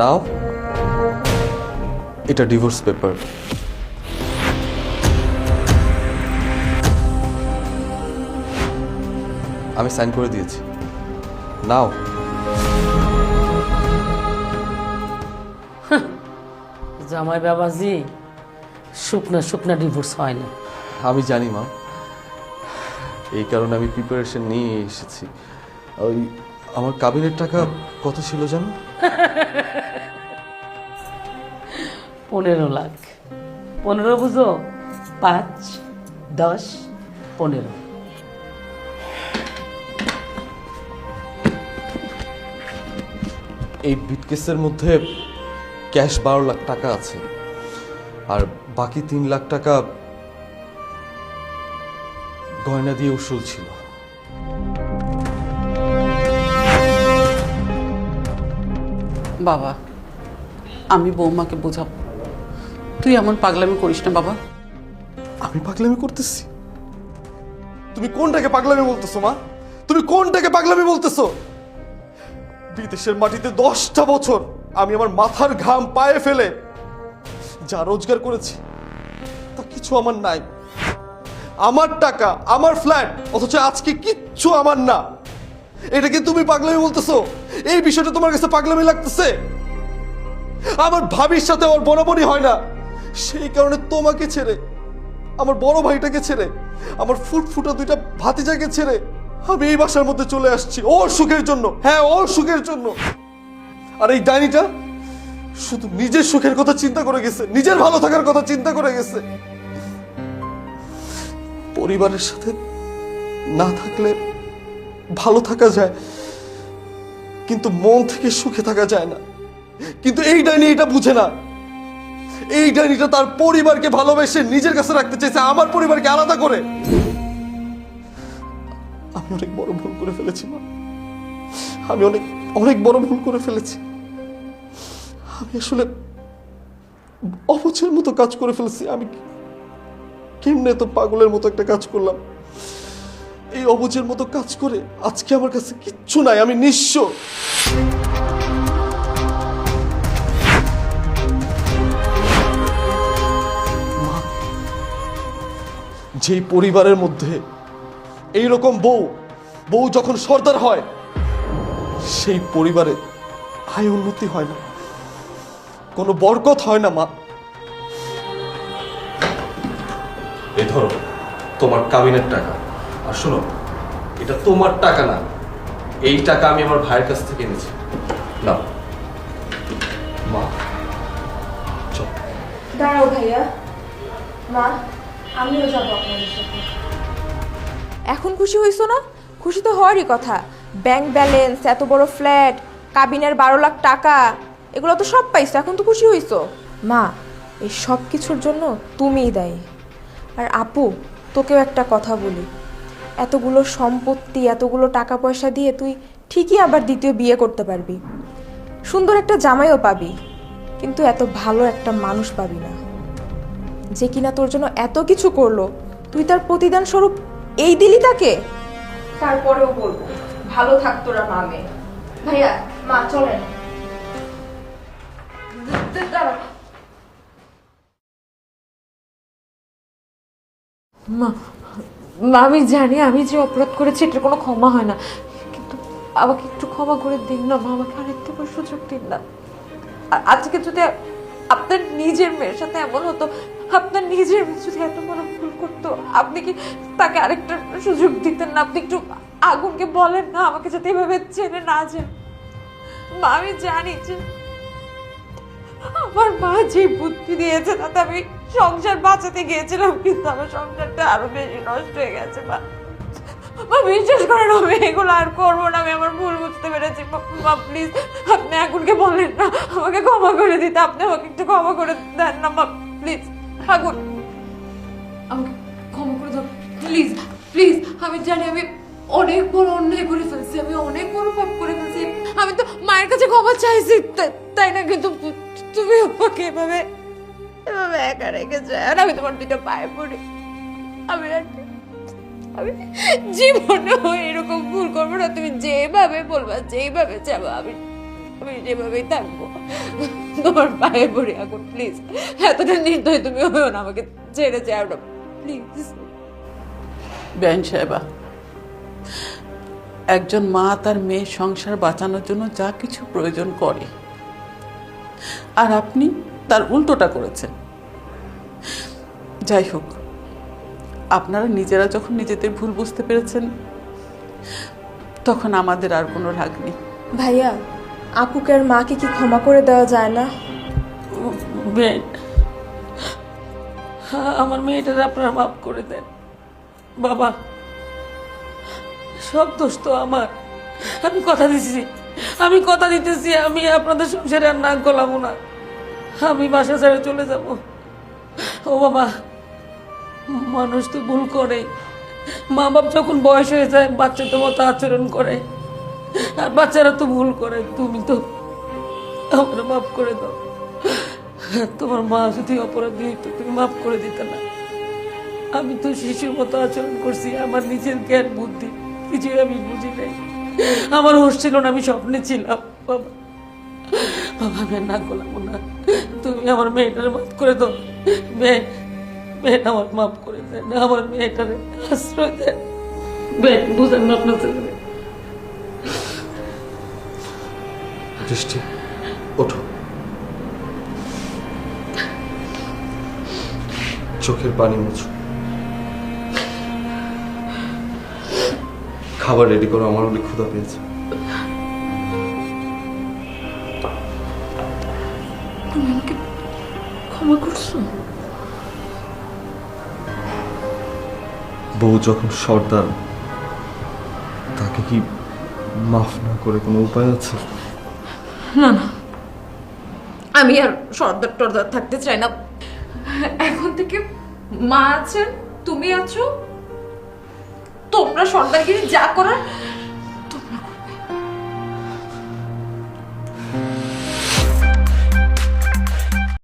নাও এটা divorce paper আমি sign করে দিয়েছি। নাও জামাই বাবাজি শুকনা শুকনা ডিভোর্স হয় না আমি জানি মা এই কারণে আমি প্রিপারেশন নিয়ে এসেছি। ওই আমার কাবিনের টাকা কত ছিল জানো? পনেরো লাখ। পনেরো বুঝো? পাঁচ দশ পনেরো। এই বিটকেসের মধ্যে ক্যাশ বারো লাখ টাকা আছে। আর বাকি তিন লাখ টাকা গয়না দিয়ে উসুল ছিল। বাবা, আমি বৌমাকে বোঝাবো। তুই এমন পাগলামি করিস না বাবা। আমি পাগলামি করতেছি? তুমি কোনটাকে পাগলামি বলতেছো, মা? তুমি কোনটাকে পাগলামি বলতেছো? বিদেশের মাটিতে দশটা বছর আমি আমার মাথার ঘাম পায়ে ফেলে যা রোজগার করেছি, তা কিছু আমার নাই। আমার টাকা, আমার ফ্ল্যাট, অথচ আজকে কিচ্ছু আমার না। এটা কি তুমি পাগলামি বলতেছো? এই বিষয়টা তোমার কাছে পাগলামি লাগতেছে? আমার ভাবির সাথে ওর বরাবরই হয় না। সেই কারণে তোমাকে ছেড়ে, আমার বড় ভাইটাকে ছেড়ে, আমার ফুটফুটা দুইটা ভাতিজাকে ছেড়ে আমি এই বাসার মধ্যে চলে আসছি, ওর সুখের জন্য। হ্যাঁ ওর সুখের জন্য। আর এই ডাইনিটা শুধু নিজের সুখের কথা চিন্তা করে গেছে, নিজের ভালো থাকার কথা চিন্তা করে গেছে। পরিবারের সাথে না থাকলে ভালো থাকা যায়, কিন্তু মন থেকে সুখে থাকা যায় না। কিন্তু এই ডাইনি এটা বুঝে না। এই ডাইনিটা তার পরিবারকে ভালোবেসে নিজের কাছে রাখতে চাইছে আমার পরিবারকে আলাদা করে। আমি অনেক বড় ভুল করে ফেলেছি, মা। আমি অনেক অনেক বড় ভুল করে ফেলেছি। আমি আসলে অবচের মতো কাজ করে ফেলেছি। আমি কেমনে তো পাগলের মতো একটা কাজ করলাম? এই অবুজের মতো কাজ করে আজকে আমার কাছে কিচ্ছু নাই, আমি নিঃস্ব। যেই পরিবারের মধ্যে এই রকম বউ বউ যখন সর্দার হয়, সেই পরিবারে আয় উন্নতি হয় না। কোনো বরকত হয় না, মা। এই ধরো, তোমার কাবিনের টাকা। আর শোনো এটা তোমার টাকা না এই টাকা আমি আমার ভাইয়ের কাছ থেকে এনেছি। না মা চল। দাঁড়াও ভাইয়া। মা আমিও যাব আপনাদের সাথে। এখন খুশি হইছো না? খুশি তো হওয়ারই কথা। ব্যাংক ব্যালেন্স এত বড় ফ্ল্যাট কাবিনের বারো লাখ টাকা এগুলো তো সব পাইছো এখন তো খুশি হইছো? মা এই সব কিছুর জন্য তুমিই দায়ী। আর আপু তোকেও একটা কথা বলি। এতগুলো সম্পত্তি এতগুলো টাকা পয়সা দিয়ে তুই ঠিকই আবার দ্বিতীয় বিয়ে করতে পারবি। সুন্দর একটা জামাইও পাবি কিন্তু এত ভালো একটা মানুষ পাবি না। যে কিনা তোর জন্য এত কিছু করল তুই তার প্রতিদান স্বরূপ এই দিলি তাকে? তারপরেও বলব ভালো থাক তোরা মামে ভাইয়া মা চলেন। মা মা, আমি জানি, আমি যে অপরাধ করেছি, এটার কোনো ক্ষমা হয় না। কিন্তু আমাকে একটু ক্ষমা করে দিন না, মা, আমাকে আরেকটা বার সুযোগ দিন না। আজকে যদি আপনার নিজের মেয়ের সাথে এমন হতো, আপনার নিজের মেয়ে যদি এত বড় ভুল করতো, আপনি কি তাকে আরেকটা সুযোগ দিতেন না? আপনি একটু আগুনকে বলেন না, আমাকে যাতে এভাবে চেনে না যান। মা, আমি জানি যে আমার মা যে বুদ্ধি দিয়েছে, তাতে আমি সংসার বাঁচাতে গিয়েছিলাম, কিন্তু আমার সংসারটা আরও বেশি নষ্ট হয়ে গেছে, মা। মা, বিশ্বাস করেন আমি এগুলো আর করব না, আমি আমার ভুল বুঝতে পেরেছি। মা- প্লিজ আপনি আগুনকে বলেন না, আমাকে ক্ষমা করে দিতে, আপনি আমাকে একটু ক্ষমা করে দেন না, মা প্লিজ আগুন। আমাকে ক্ষমা করে দাও প্লিজ প্লিজ আমি জানি আমি অনেক বড় অন্যায় করে ফেলছি, আমি অনেক বড় পাপ করে ফেলছি। আমি তো মায়ের কাছে ক্ষমা চাইছি তাই না, কিন্তু তুমি আমাকে এভাবে এভাবে একা রেখে যায়। আর আমি তোমার দুটো পায়ে পড়ি। আমি আর আমি জীবনে এরকম ভুল করব না। তুমি যেভাবে বলবা, যেভাবে যাব আমি আমি যেভাবেই থাকব। তোমার পায়ে পড়ি এখন প্লিজ এতটা নির্দয় তুমি হয়েও না, আমাকে ছেড়ে যাও না প্লিজ বেআইন সাহেবা, একজন মা তার মেয়ের সংসার বাঁচানোর জন্য যা কিছু প্রয়োজন করে। আর আপনি তার উল্টোটা করেছেন। যাই হোক আপনারা নিজেরা যখন নিজেদের ভুল বুঝতে পেরেছেন তখন আমাদের আর কোনো রাগ নেই। ভাইয়া আপুকে আর মাকে কি ক্ষমা করে দেওয়া যায় না? বেন আমার মেয়েটার আপনারা মাফ করে দেন। বাবা সব দোষ তো আমার। আমি কথা দিচ্ছি আমি কথা দিতেছি আমি আপনাদের সংসারে আর নাক গলাবো না। আমি বাসা ছেড়ে চলে যাব। ও বাবা মানুষ তো ভুল করে। মা বাপ যখন বয়স হয়ে যায়, বাচ্চা তো মতো আচরণ করে। আর বাচ্চারা তো ভুল করে, তুমি তো আমার মাফ করে দাও। তোমার মা যদি অপরাধী হইতো তুমি মাফ করে দিতে না। আমি তো শিশুর মতো আচরণ করছি, আমার নিজের জ্ঞান, বুদ্ধি, কিছুই আমি বুঝি নাই। আমার হোশ ছিল না, আমি স্বপ্নে ছিলাম। বাবা বাবা না করলাম না। তুমি আমার মেয়েটার মাফ করে দাও। মেয়ে মেয়েটা আমার মাফ করে দেন আমার মেয়েটারে আশ্রয় দেন। বেন বুঝেন না আপনার ছেলে বৃষ্টি ওঠো। চোখের পানি মুছো। খাবার রেডি করো আমার অনেক ক্ষুধা পেয়েছে। ক্ষমা করছ? বউ যখন সর্দার, তাকে কি মাফ না করে কোনো উপায় আছে? না না। আমি আর সর্দার টর্দার থাকতে চাই না। এখন থেকে মা আছেন, তুমি আছো। তোমরা সর্দারগিরি যা করার